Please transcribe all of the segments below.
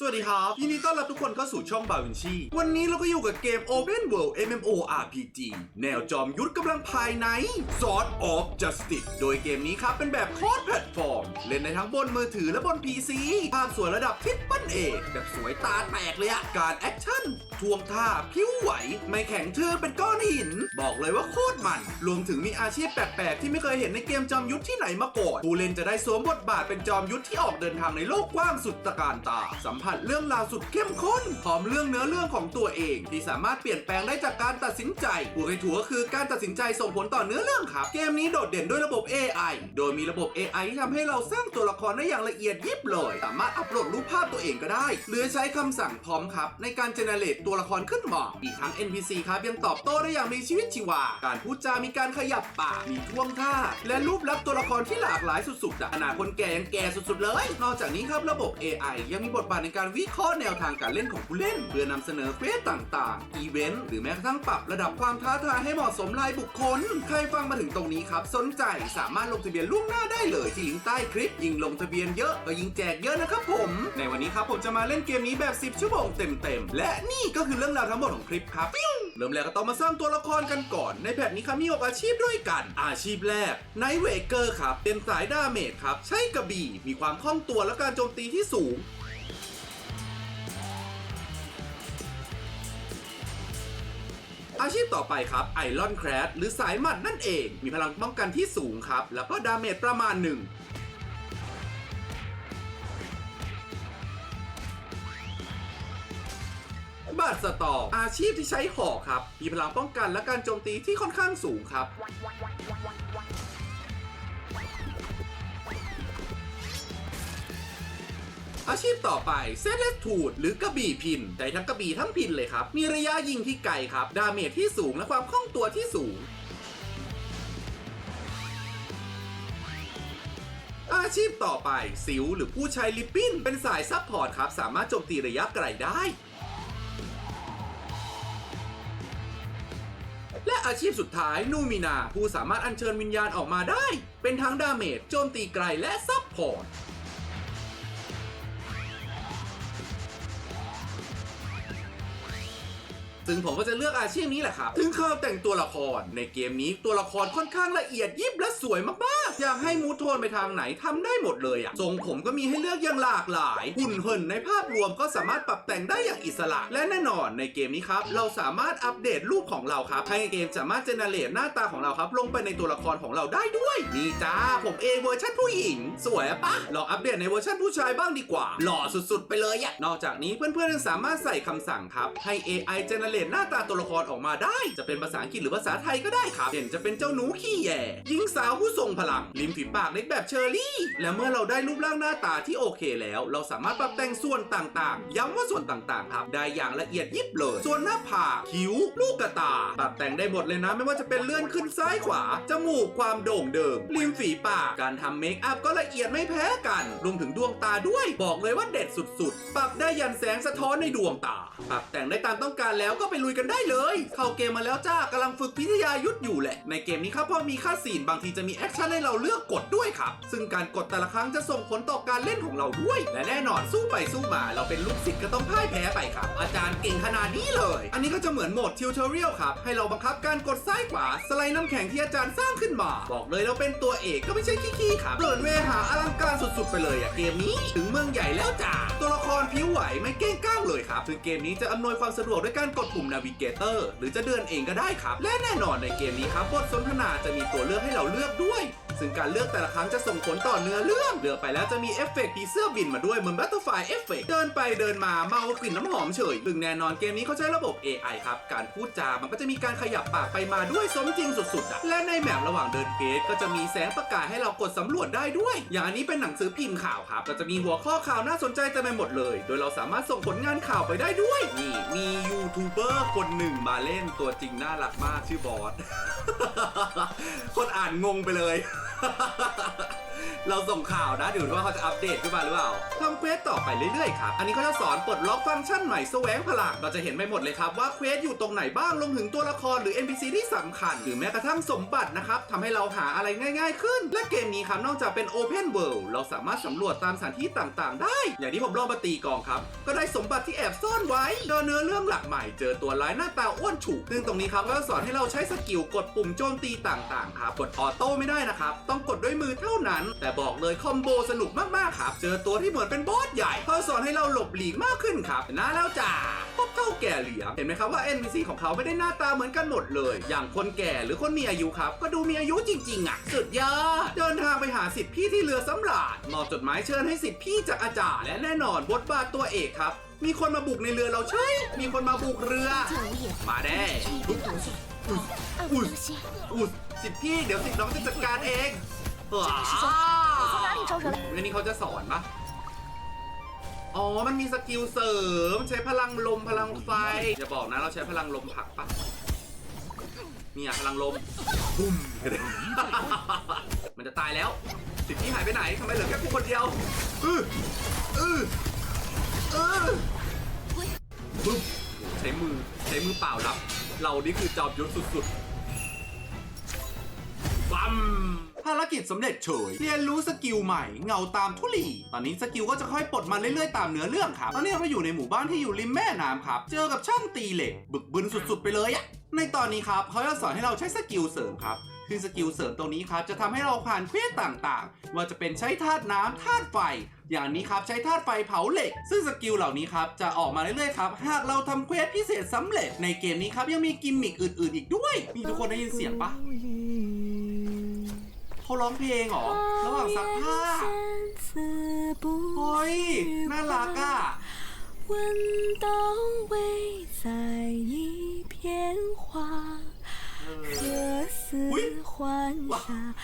สวัสดีครับยินดีต้อนรับทุกคนเข้าสู่ช่องบาวินชีวันนี้เราก็อยู่กับเกม Open World MMORPG แนวจอมยุทธกำลังภายใน Sword of Justice โดยเกมนี้ครับเป็นแบบคอร์สแพลตฟอร์ม เล่นในทั้งบนมือถือและบน PC ภาพสวยระดับทิปเปิลเอแบบสวยตาแตกเลยอะการแอคชั่นทวงท่าพิ้วไหว ไม่แข็งเทือเป็นก้อนหิน บอกเลยว่าโคตรมัน รวมถึงมีอาชีพแปลกๆที่ไม่เคยเห็นในเกมจอมยุทธที่ไหนมาก่อนผู้เล่นจะได้สวมบทบาทเป็นจอมยุทธที่ออกเดินทางในโลกกว้างสุดตะการตาสัมผัสเรื่องราวสุดเข้มข้นพร้อมเรื่องเนื้อเรื่องของตัวเอง ที่สามารถเปลี่ยนแปลงได้จากการตัดสินใจพูดให้ถูกก็คือการตัดสินใจส่งผลต่อเนื้อเรื่องครับ เกมนี้โดดเด่นด้วยระบบ AI โดยมีระบบ AI ที่ทำให้เราสร้างตัวละครได้อย่างละเอียดยิบเลย สามารถอัปโหลดรูปภาพตัวเองก็ได้ หรือใช้คำสั่งพร้อมครับ ในการเจเนเรตตัวละครขึ้นมาอีกทั้ง NPC ครับยังตอบโต้ได้อย่างมีชีวิตชีวา การพูดจามีการขยับปากมีท่วงท่า และรูปลักษณ์ตัวละครที่หลากหลายสุดๆอะขนาดคนแก่ยังแก่สุดๆเลย นอกจากนี้ครับระบบ AI ยังมีบทบาทในการวิเคราะห์แนวทางการเล่นของผู้เล่น เพื่อนำเสนอเควสต่างๆ อีเวนต์หรือแม้กระทั่งปรับระดับความท้าทายให้เหมาะสมรายบุคคล ใครฟังมาถึงตรงนี้ครับ สนใจสามารถลงทะเบียนล่วงหน้าได้เลยที่ลิงก์ใต้คลิป ยิ่งลงทะเบียนเยอะก็ยิ่งแจกเยอะนะครับผม ในวันนี้ครับผมจะมาเล่นเกมนี้แบบ 10 ชั่วโมงเต็มๆ และนี่ก็คือเรื่องราวทั้งหมดของคลิปครับเริ่มแรกก็ต้องมาสร้างตัวละครกันก่อน ในแพทนี้ครับมีหกอาชีพด้วยกัน อาชีพแรกไนท์เวเกอร์ครับเป็นสายดาเมจครับใช้กระบี่มีความคล่องตัวและการโจมตีที่สูง อาชีพต่อไปครับไอรอนแครดหรือสายหมัดนั่นเอง มีพลังป้องกันที่สูงครับ แล้วก็ดาเมจประมาณหนึ่งบาดสตออาชีพที่ใช้หอกครับ มีพลังป้องกันและการโจมตีที่ค่อนข้างสูงครับ อาชีพต่อไปเซเลสทูดหรือกระบี่พินได้ทั้งกระบี่ทั้งพินเลยครับ มีระยะยิงที่ไกลครับ ดาเมจที่สูงและความคล่องตัวที่สูง อาชีพต่อไปสิวหรือผู้ใช้ลิปปิ้น เป็นสายซับพอร์ตครับ สามารถโจมตีระยะไกลได้และอาชีพสุดท้ายนูมินา ผู้สามารถอัญเชิญวิญญาณออกมาได้ เป็นทั้งดาเมจโจมตีไกลและซับพอร์ต ซึ่งผมก็จะเลือกอาชีพนี้แหละครับ ถึงเขาแต่งตัวละคร ในเกมนี้ตัวละครค่อนข้างละเอียดยิบและสวยมากๆ อยากให้มูทโทนไปทางไหนทำได้หมดเลยอะทรงผมก็มีให้เลือกอย่างหลากหลาย หุ่นเหินในภาพรวมก็สามารถปรับแต่งได้อย่างอิสระ และแน่นอนในเกมนี้ครับ เราสามารถอัปเดตรูปของเราครับ ให้เกมสามารถเจเนเรตหน้าตาของเราครับ ลงไปในตัวละครของเราได้ด้วย นี่จ้า ผมเองเวอร์ชันผู้หญิง สวยปะลองอัปเดตในเวอร์ชันผู้ชายบ้างดีกว่า หล่อสุดๆ ไปเลยอะนอกจากนี้เพื่อนๆยังสามารถใส่คำสั่งครับ ให้ AI เจเนเรตหน้าตาตัวละครออกมาได้ จะเป็นภาษาอังกฤษหรือภาษาไทยก็ได้ครับเช่นจะเป็นเจ้าหนูขี้แย่หญิงสาวผู้ทรงพลังริมฝีปากเล็กแบบเชอรี่ และเมื่อเราได้รูปร่างหน้าตาที่โอเคแล้ว เราสามารถปรับแต่งส่วนต่างๆ ย้ำว่าส่วนต่างๆครับได้อย่างละเอียดยิบเลย ส่วนหน้าผากคิ้ว ลูกกระตา ปรับแต่งได้หมดเลยนะไม่ว่าจะเป็นเลื่อนขึ้นซ้ายขวา จมูกความโด่งเดิม ริมฝีปาก การทำเมคอัพก็ละเอียดไม่แพ้กัน รวมถึงดวงตาด้วย บอกเลยว่าเด็ดสุดๆ ปรับได้ยันแสงสะท้อนในดวงตา ปรับแต่งได้ตามต้องการแล้วก็ไปลุยกันได้เลย เข้าเกมมาแล้วจ้ากำลังฝึกพิทยายุทธอยู่แหละ ในเกมนี้ครับพอมีค่าซีนบางทีจะมีแอคชั่นให้เราเลือกกดด้วยครับ ซึ่งการกดแต่ละครั้งจะส่งผลต่อการเล่นของเราด้วย และแน่นอนสู้ไปสู้มา เราเป็นลูกศิษย์ก็ต้องพ่ายแพ้ไปครับ อาจารย์เก่งขนาดนี้เลย อันนี้ก็จะเหมือนโหมดทิวทอเรียลครับ ให้เราบังคับการกดซ้ายขวาสไลด์น้ำแข็งที่อาจารย์สร้างขึ้นมา บอกเลยเราเป็นตัวเอกก็ไม่ใช่ขี้ๆครับเปิดเวหาอลังการสุดๆ ไปเลยอะเกมนี้ ถึงเมืองใหญ่แล้วจ้าตัวละครผิวไหวไม่เก้งก้างเลยครับซึ่งเกมนี้จะอำนวยความสะดวกด้วยการกดปุ่ม Navigator หรือจะเดินเองก็ได้ครับ และแน่นอนในเกมนี้ครับบทสนทนาจะมีตัวเลือกให้เราเลือกด้วยซึ่งการเลือกแต่ละครั้งจะส่งผลต่อเนื้อเรื่อง เลือกไปแล้วจะมีเอฟเฟกต์ผีเสื้อบินมาด้วยเหมือน Butterfly Effect เดินไปเดินมาเมากลิ่นน้ำหอมเฉยซึ่งแน่นอนเกมนี้เขาใช้ระบบ AI ครับ การพูดจา มันก็จะมีการขยับปากไปมาด้วยสมจริงสุดๆอะและในแมประหว่างเดินเกตก็จะมีแสงประกายให้เรากดสำรวจได้ด้วย อย่างอันนี้เป็นหนังสือพิมพ์ข่าวครับ ก็จะมีหัวข้อข่าวน่าสนใจเต็มไปหมดเลย โดยเราสามารถส่งผลงานข่าวไปได้ด้วยนี่มียูทูบเบอร์คนหนึ่งมาเล่นตัวจริงน่ารักมากชื่อบอส คนอ่านงงไปเลย เราส่งข่าวนะเดี๋ยวดูว่าเขาจะอัปเดตขึ้นมาหรือเปล่าทำเควสต่อไปเรื่อยๆครับ อันนี้เขาจะสอนปลดล็อกฟังก์ชันใหม่แสวงพลังเราจะเห็นไปหมดเลยครับว่าเควสอยู่ตรงไหนบ้างรวมถึงตัวละครหรือ NPC ที่สำคัญ หรือแม้กระทั่งสมบัตินะครับทำให้เราหาอะไรง่าย ๆ ขึ้น และเกมนี้ครับนอกจากเป็น Open World เราสามารถสำรวจตามสถานที่ต่างๆ ได้ อย่างที่ผมลองมาตีกองครับก็ได้สมบัติที่แอบซ่อนไว้เจอเนื้อเรื่องหลักใหม่เจอตัวร้ายหน้าตาอ้วนฉุกซึ่งตรงนี้ครับก็สอนให้เราใช้สกิลกดปุ่มโจมตีต่างๆครับกดออโต้ไม่ได้นะครับต้องกดด้วยมือเท่านั้นแต่บอกเลยคอมโบสนุกมากๆครับ เจอตัวที่เหมือนเป็นบอสใหญ่เพอสอนให้เราหลบหลีกมากขึ้นครับนะแล้วจ้าพบเท่าแก่เหลียมเห็นไหมครับว่า NPC ของเขาไม่ได้หน้าตาเหมือนกันหมดเลย อย่างคนแก่หรือคนมีอายุครับ ก็ดูมีอายุจริง ๆ อะ สุดยอดเดินทางไปหาสิทธิพี่ที่เรือสำราญมอบจดหมายเชิญให้สิทธิพี่จากอาจารย์และแน่นอนบทบาทตัวเอกครับ มีคนมาบุกในเรือเราใช่ มีคนมาบุกเรือ มาแด้อุ้ยอุ้ยสิทธิพี่เดี๋ยวสิทธิน้องจะจัดการเองว้า 你从哪里招惹来？ วันนี้เขาจะสอนปะอ๋อ มันมีสกิลเสริม ใช้พลังลมพลังไฟ อย่าบอกนะเราใช้พลังลมผลักปะเนี่ยพลังลมบุ้ม มันจะตายแล้ว สิทธิพี่หายไปไหนทำไมเหลือแค่กูคนเดียวอืออืออือบึ้มใช้มือใช้มือเปล่ารับ เรานี่คือจอบยุทธสุดๆ ปั๊ม ภารกิจสำเร็จเฉย เรียนรู้สกิลใหม่ เงาตามทุลี ตอนนี้สกิลก็จะค่อยปลดมาเรื่อยๆตามเนื้อเรื่องครับ ตอนนี้เราอยู่ในหมู่บ้านที่อยู่ริมแม่น้ำครับ เจอกับช่างตีเหล็ก บึกบึนสุดๆไปเลยอะในตอนนี้ครับเขาจะสอนให้เราใช้สกิลเสริมครับคือสกิลเสริมตรงนี้ครับจะทำให้เราผ่านเควสต่างๆ ว่าจะเป็นใช้ธาตุน้ำธาตุไฟ อย่างนี้ครับใช้ธาตุไฟเผาเหล็ก ซึ่งสกิลเหล่านี้ครับจะออกมาเรื่อยๆครับหากเราทำเควสพิเศษสำเร็จในเกมนี้ครับยังมีกิมมิคอื่นๆ อีกด้วย มีทุกคนได้ยินเสียงปะ เขาร้องเพลงเหรอ ระหว่างซักผ้า เฮ้ย น่ารักอ่ะ 闻到未在一片花，何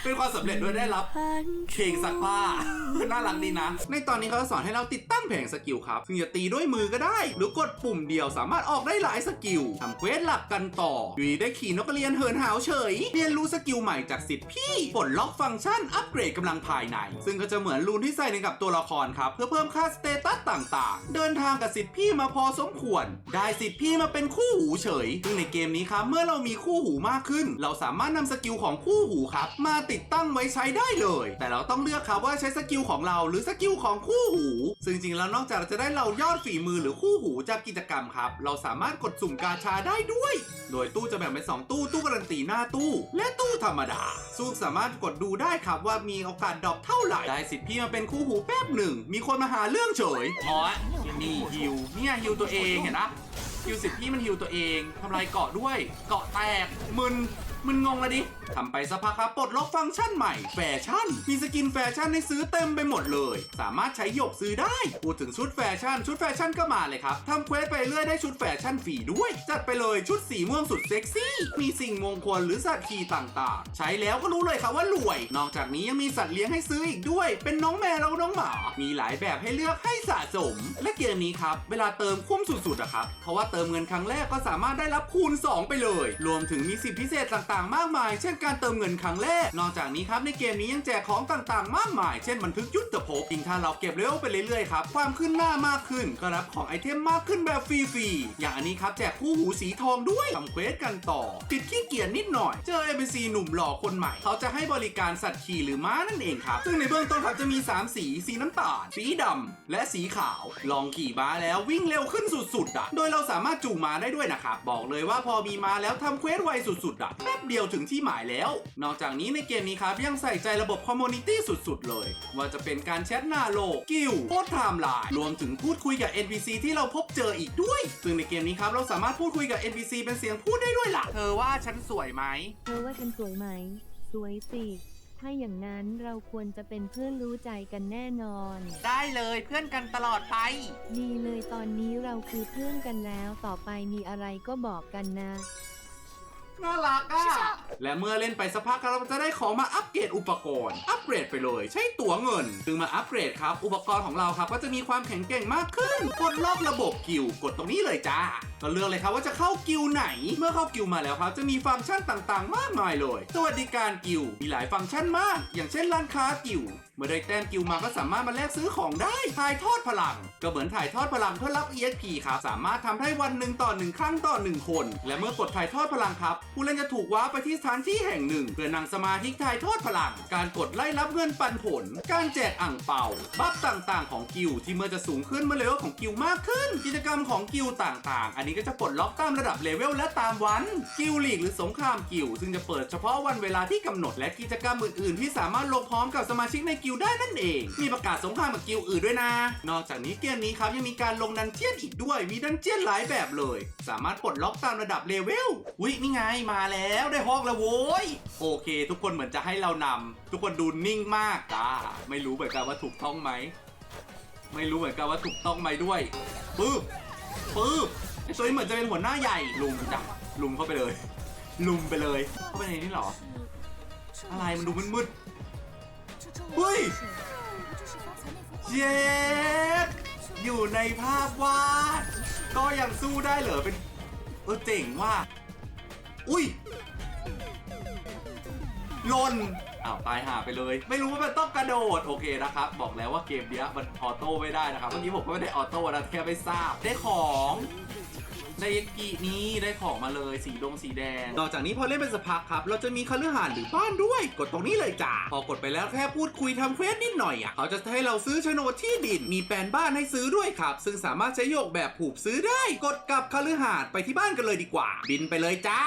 เป็นความสำเร็จด้วยได้รับเพลงซักผ้า น่ารักดีนะ ในตอนนี้เขาจะสอนให้เราติดตั้งแผงสกิลครับ ซึ่งจะตีด้วยมือก็ได้ หรือกดปุ่มเดียวสามารถออกได้หลายสกิลทำเควสหลักกันต่อยได้ขี่นกกระเรียนเหินหาวเฉย เรียนรู้สกิลใหม่จากสิทธิ์พี่ปลดล็อกฟังก์ชันอัปเกรดกำลังภายใน ซึ่งก็จะเหมือนรูนที่ใส่ในกับตัวละครครับ เพื่อเพิ่มค่าสเตตัสต่างๆ เดินทางกับสิทธิ์พี่มาพอสมควร ได้สิทธิ์พี่มาเป็นคู่หูเฉย ซึ่งในเกมนี้ครับเมื่อเรามีคู่หูมากขึ้น เราสามารถนำสกิลของคู่หูครับ มาติดตั้งไว้ใช้ได้เลย แต่เราต้องเลือกครับว่าใช้สกิลของเราหรือสกิลของคู่หู ซึ่งจริงๆแล้วนอกจากเราจะได้เรายอดฝีมือหรือคู่หูจากกิจกรรมครับ เราสามารถกดสุ่มกาชาได้ด้วย โดยตู้จะแบ่งเป็นสองตู้ตู้การันตีหน้าตู้ และตู้ธรรมดาซึ่สามารถกดดูได้ครับว่ามีโอกาสดรอปเท่าไหร่ได้สิทธิ์พี่มาเป็นคู่หูแป๊บหนึ่งมีคนมาหาเรื่องเฉยอ๋อนี่ฮิวเนี่ยฮิวตัวเองเห็นนะฮิวสิทธิ์พี่มันฮิวตัวเองทำลายเกาะด้วย เกาะแตกมึน มึนงงเลยดิทำไปสักพักครับปลดล็อกฟังก์ชันใหม่แฟชั่น มีสกินแฟชั่นให้ซื้อเต็มไปหมดเลย สามารถใช้หยกซื้อได้ พูดถึงชุดแฟชั่น ชุดแฟชั่นก็มาเลยครับทำเควสไปเรื่อยได้ชุดแฟชั่นฟรีด้วย จัดไปเลยชุดสีม่วงสุดเซ็กซี่ มีสิ่งมงคลหรือสัตว์ขี่ต่างๆ ใช้แล้วก็รู้เลยครับว่ารวย นอกจากนี้ยังมีสัตว์เลี้ยงให้ซื้ออีกด้วย เป็นน้องแมวแล้วน้องหมา มีหลายแบบให้เลือกให้สะสม และเกมนี้ครับเวลาเติมคุ้มสุดๆอะครับเพราะว่าเติมเงินครั้งแรกก็สามารถได้รับคูณ 2 ไปเลย รวมถึงมีสิทธิพิเศษต่างๆ มากมาย เช่นการเติมเงินครั้งแรก นอกจากนี้ครับในเกมนี้ยังแจกของต่างๆ มากมาย เช่นบันทึกยุทธภพยิ่งถ้าเราเก็บเลเวลไปเรื่อยๆครับความขึ้นหน้ามากขึ้น ก็รับของไอเทมมากขึ้นแบบฟรีๆ อย่างอันนี้ครับแจกคู่หูสีทองด้วยทำเควสกันต่อ ติดขี้เกียจนิดหน่อย เจอ NPC หนุ่มหล่อคนใหม่ เขาจะให้บริการสัตว์ขี่หรือม้านั่นเองครับ ซึ่งในเบื้องต้นครับจะมี 3 สี สีน้ำตาล สีดำ และสีขาว ลองขี่ม้าแล้ววิ่งเร็วขึ้นสุดๆอะ โดยเราสามารถจูงม้าได้ด้วยนะครับ บอกเลยว่าพอมีม้าแล้วทำเควสไวสุดๆอะ แป๊บเดียวถึงที่หมายแล้ว นอกจากนี้ในเกมนี้ครับยังใส่ใจระบบคอมมูนิตี้สุดๆ เลย ว่าจะเป็นการแชทหน้าโลก กิลด์โพสต์ไทม์ไลน์รวมถึงพูดคุยกับ NPC ที่เราพบเจออีกด้วย ซึ่งในเกมนี้ครับเราสามารถพูดคุยกับ NPC เป็นเสียงพูดได้ด้วยล่ะ เธอว่าฉันสวยไหม เธอว่าฉันสวยไหม สวยสิ ถ้าอย่างนั้นเราควรจะเป็นเพื่อนรู้ใจกันแน่นอน ได้เลยเพื่อนกันตลอดไป ดีเลยตอนนี้เราคือเพื่อนกันแล้ว ต่อไปมีอะไรก็บอกกันนะ น่ารักอะ และเมื่อเล่นไปสักพักเราจะได้ของมาอัปเกรดอุปกรณ์ อัปเกรดไปเลย ใช้ตั๋วเงิน ซึ่งมาอัปเกรดครับ อุปกรณ์ของเราครับ ก็จะมีความแข็งแกร่งมากขึ้น กดล็อกระบบกิลด์กดตรงนี้เลยจ้า ก็เลือกเลยครับว่าจะเข้ากิลด์ไหน เมื่อเข้ากิลด์มาแล้วครับ จะมีฟังก์ชันต่างๆ มากมายเลย สวัสดิการกิลด์มีหลายฟังก์ชันมาก อย่างเช่นร้านค้ากิลด์เมื่อได้แต้มกิลมาก็สามารถมาแลกซื้อของได้ ถ่ายทอดพลัง ก็เหมือนถ่ายทอดพลังเพื่อรับ EXP ครับ สามารถทำได้วันหนึ่งต่อหนึ่งครั้งต่อหนึ่งคน และเมื่อกดถ่ายทอดพลังครับ ผู้เล่นจะถูกว้าไปที่สถานที่แห่งหนึ่ง เพื่อนั่งสมาธิถ่ายทอดพลัง การกดไล่รับเงินปันผล การแจกอ่างเป่า บัฟต่างๆ ของกิลด์ที่เมื่อจะสูงขึ้นเมื่อเลเวลของกิลด์มากขึ้น กิจกรรมของกิลด์ต่างๆ อันนี้ก็จะปลดล็อกตามระดับเลเวลและตามวัน กิลด์ลีกหรือสงครามกิลด์ซึ่งจะเปิดเฉพาะวันเวลาที่กำหนดและกิจกรรมอื่นๆ ที่สามารถลงพร้อมกับสมาชิกในกิลได้นั่นเอง มีประกาศสงครามกับกิลอื่นด้วยนะ นอกจากนี้เกมนี้ครับยังมีการลงดันเจียนอีกด้วย มีดันเจียนหลายแบบเลย สามารถปลดล็อกตามระดับเลเวลวินี่ไงมาแล้วได้ฮอกแล้วโว้ยโอเค ทุกคนเหมือนจะให้เรานำทุกคนดูนิ่งมากจ้าไม่รู้เหมือนกันว่าถูกต้องไหมไม่รู้เหมือนกันว่าถูกต้องไหมด้วยปึ๊บปึ๊บไอ้ตัวนี้เหมือนจะเป็นหัวหน้าใหญ่ลุมจับลุมเข้าไปเลย ลุมไปเลย เข้าไปในนี้หรอ อะไรมันดูมืด เฮ้ยเย็ดอยู่ในภาพวาด ก็ยังสู้ได้เหรอเป็น เออเจ๋งว่ะอุ้ยลนอ้าวตายหาไปเลย ไม่รู้ว่ามันต้องกระโดด โอเคนะครับ บอกแล้วว่าเกมเนี้ยมันออโต้ไม่ได้นะครับเมื่อกี้ผมก็ไม่ได้ออโต้นะแค่ไม่ทราบได้ของ ได้ยากินี้ได้ของมาเลยสีดงสีแดง นอกจากนี้พอเล่นเป็นสักพักครับ เราจะมีคฤหาสน์หรือบ้านด้วย กดตรงนี้เลยจ้าพอกดไปแล้วแค่พูดคุยทำเควสนิดหน่อยอะเขาจะให้เราซื้อโฉนดที่ดิน มีแปลนบ้านให้ซื้อด้วยครับ ซึ่งสามารถใช้โยกแบบผูกซื้อได้ กดกลับคฤหาสน์ไปที่บ้านกันเลยดีกว่า บินไปเลยจ้า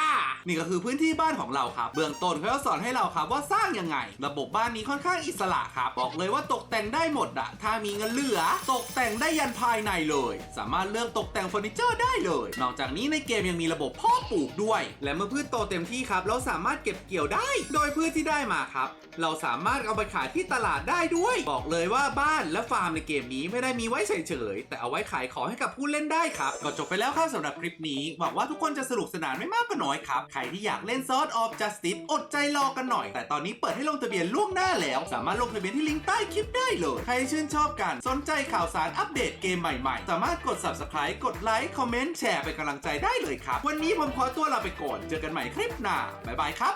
นี่ก็คือพื้นที่บ้านของเราครับ เบื้องต้นเขาสอนให้เราครับว่าสร้างยังไง ระบบบ้านนี้ค่อนข้างอิสระครับ บอกเลยว่าตกแต่งได้หมดอะถ้ามีเงินเหลือ ตกแต่งได้ยันภายในเลย สามารถเลือกตกแต่งเฟอร์นิเจอร์ได้เลยนอกจากนี้ในเกมยังมีระบบพ่อปลูกด้วย และเมื่อพืชโตเต็มที่ครับ เราสามารถเก็บเกี่ยวได้ โดยพืชที่ได้มาครับ เราสามารถเอาไปขายที่ตลาดได้ด้วย บอกเลยว่าบ้านและฟาร์มในเกมนี้ไม่ได้มีไว้เฉยๆแต่เอาไว้ขายของให้กับผู้เล่นได้ครับก็จบไปแล้วครับสำหรับคลิปนี้หวังว่าทุกคนจะสนุกสนานไม่มากก็น้อยครับใครที่อยากเล่นซอสออฟจัสติสอดใจรอกันหน่อย แต่ตอนนี้เปิดให้ลงทะเบียนล่วงหน้าแล้ว สามารถลงทะเบียนที่ลิงก์ใต้คลิปได้เลย ใครชื่นชอบกันสนใจข่าวสารอัปเดตเกมใหม่ๆ สามารถกด subscribe กดไลค์คอมเมนต์แชร์เป็นกำลังใจได้เลยครับ วันนี้ผมขอตัวลาไปก่อน เจอกันใหม่คลิปหน้า บ๊ายบายครับ